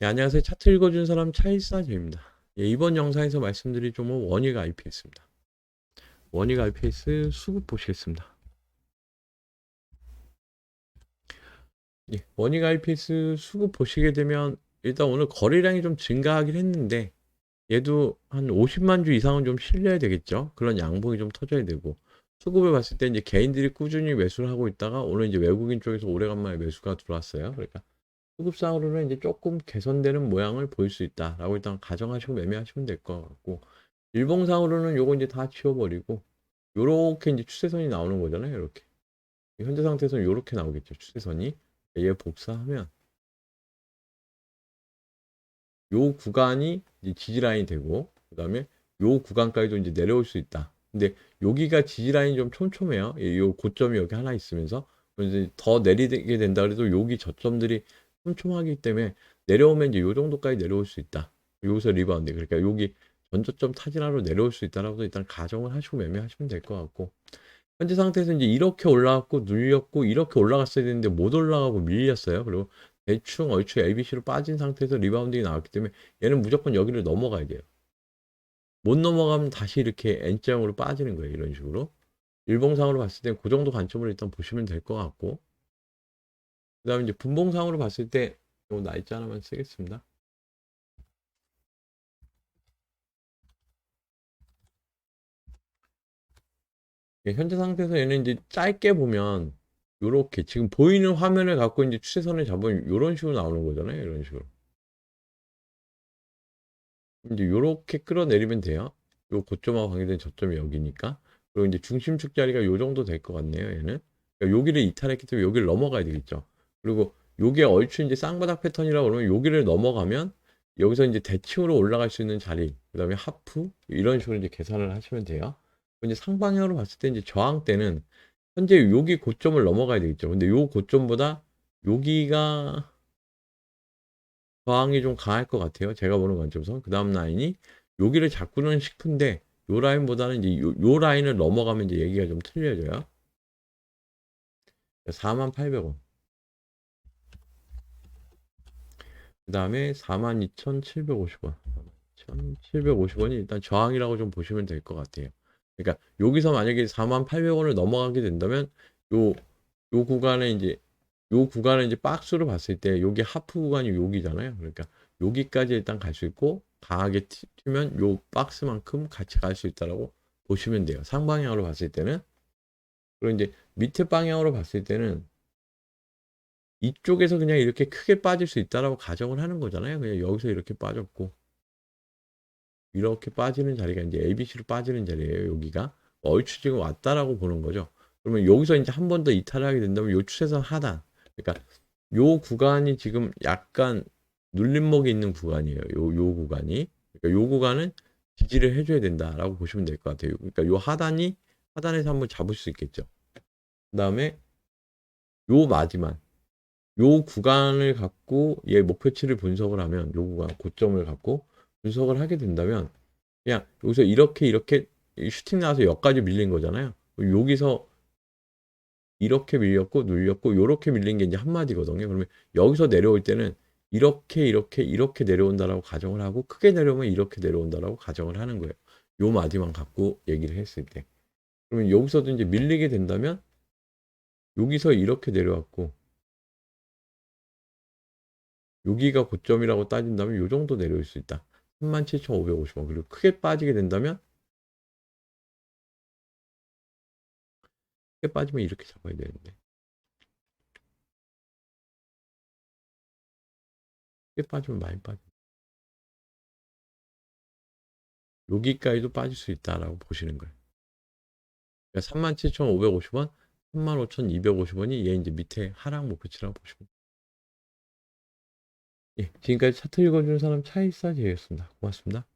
네, 안녕하세요. 차트 읽어준 사람 차일사제입니다. 예, 이번 영상에서 말씀드릴 종목 원익 IPS입니다. 원익 IPS 수급 보시겠습니다. 예, 원익 IPS 수급 보시게 되면 일단 오늘 거래량이 좀 증가하긴 했는데 얘도 한 50만 주 이상은 좀 실려야 되겠죠. 그런 양봉이 좀 터져야 되고 수급을 봤을 때 이제 개인들이 꾸준히 매수를 하고 있다가 오늘 이제 외국인 쪽에서 오래간만에 매수가 들어왔어요. 그러니까 수급상으로는 이제 조금 개선되는 모양을 보일 수 있다라고 일단 가정하시고 매매하시면 될 것 같고 일봉상으로는 요거 이제 다 지워버리고 요렇게 이제 추세선이 나오는 거잖아요. 이렇게 현재 상태에서는 요렇게 나오겠죠. 추세선이 얘 복사하면 요 구간이 이제 지지 라인이 되고 그 다음에 요 구간까지도 이제 내려올 수 있다. 근데 여기가 지지 라인이 좀 촘촘해요. 예, 요 고점이 여기 하나 있으면서 이제 더 내리게 된다 그래도 여기 저점들이 촘촘하기 때문에 내려오면 이제 요 정도까지 내려올 수 있다. 여기서 리바운드. 그러니까 여기 전저점 타진하로 내려올 수 있다라고 일단 가정을 하시고 매매하시면 될 것 같고 현재 상태에서 이제 이렇게 올라갔고 눌렸고 이렇게 올라갔어야 되는데 못 올라가고 밀렸어요. 그리고 대충 얼추 LBC로 빠진 상태에서 리바운딩이 나왔기 때문에 얘는 무조건 여기를 넘어가야 돼요. 못 넘어가면 다시 이렇게 N자형으로 빠지는 거예요. 이런 식으로. 일봉상으로 봤을 때 그 정도 관점으로 일단 보시면 될 것 같고 그 다음에 이제 분봉상으로 봤을 때, 요 날짜 하나만 쓰겠습니다. 예, 현재 상태에서 얘는 이제 짧게 보면, 요렇게, 지금 보이는 화면을 갖고 이제 추세선을 잡으면 요런 식으로 나오는 거잖아요. 이런 식으로. 이제 요렇게 끌어내리면 돼요. 요 고점하고 관계된 저점이 여기니까. 그리고 이제 중심축 자리가 요 정도 될 것 같네요. 얘는. 그러니까 여기를 이탈했기 때문에 여기를 넘어가야 되겠죠. 그리고 요게 얼추 이제 쌍바닥 패턴이라고 그러면 여기를 넘어가면 여기서 이제 대칭으로 올라갈 수 있는 자리, 그 다음에 하프, 이런 식으로 이제 계산을 하시면 돼요. 이제 상방향으로 봤을 때 이제 저항 때는 현재 여기 고점을 넘어가야 되겠죠. 근데 요 고점보다 여기가 저항이 좀 강할 것 같아요. 제가 보는 관점에서. 그 다음 라인이 여기를 잡고는 싶은데 요 라인보다는 이제 요, 요 라인을 넘어가면 이제 얘기가 좀 틀려져요. 48,000원. 그 다음에 42,750원. 2,750원이 일단 저항이라고 좀 보시면 될 것 같아요. 그러니까 여기서 만약에 48,000원을 넘어가게 된다면 요, 요 구간에 이제 요 구간을 이제 박스로 봤을 때 여기 하프 구간이 여기잖아요. 그러니까 여기까지 일단 갈 수 있고 강하게 튀면 요 박스만큼 같이 갈 수 있다라고 보시면 돼요. 상방향으로 봤을 때는 그리고 이제 밑에 방향으로 봤을 때는 이쪽에서 그냥 이렇게 크게 빠질 수 있다라고 가정을 하는 거잖아요. 그냥 여기서 이렇게 빠졌고 이렇게 빠지는 자리가 이제 ABC로 빠지는 자리예요. 여기가 얼추 지금 왔다라고 보는 거죠. 그러면 여기서 이제 한 번 더 이탈을 하게 된다면 요 추세선 하단 그러니까 요 구간이 지금 약간 눌림목이 있는 구간이에요. 요, 요 구간이 그러니까 요 구간은 지지를 해줘야 된다라고 보시면 될 것 같아요. 그러니까 요 하단이 하단에서 한번 잡을 수 있겠죠. 그 다음에 요 마지막 요 구간을 갖고 얘 목표치를 분석을 하면 요 구간 고점을 갖고 분석을 하게 된다면 그냥 여기서 이렇게 이렇게 슈팅 나와서 여기까지 밀린 거잖아요. 여기서 이렇게 밀렸고 눌렸고 요렇게 밀린 게 이제 한마디거든요. 그러면 여기서 내려올 때는 이렇게 이렇게 이렇게 내려온다라고 가정을 하고 크게 내려오면 이렇게 내려온다라고 가정을 하는 거예요. 요 마디만 갖고 얘기를 했을 때. 그러면 여기서도 이제 밀리게 된다면 여기서 이렇게 내려왔고 여기가 고점이라고 따진다면 요 정도 내려올 수 있다. 37,550원. 그리고 크게 빠지게 된다면 크게 빠지면 이렇게 잡아야 되는데. 크게 빠지면 많이 빠져. 여기까지도 빠질 수 있다라고 보시는 거예요. 그러니까 37,550원, 35,250원이 얘 이제 밑에 하락 목표치라고 보시면. 예, 지금까지 차트 읽어주는 사람 차이사지였습니다. 고맙습니다.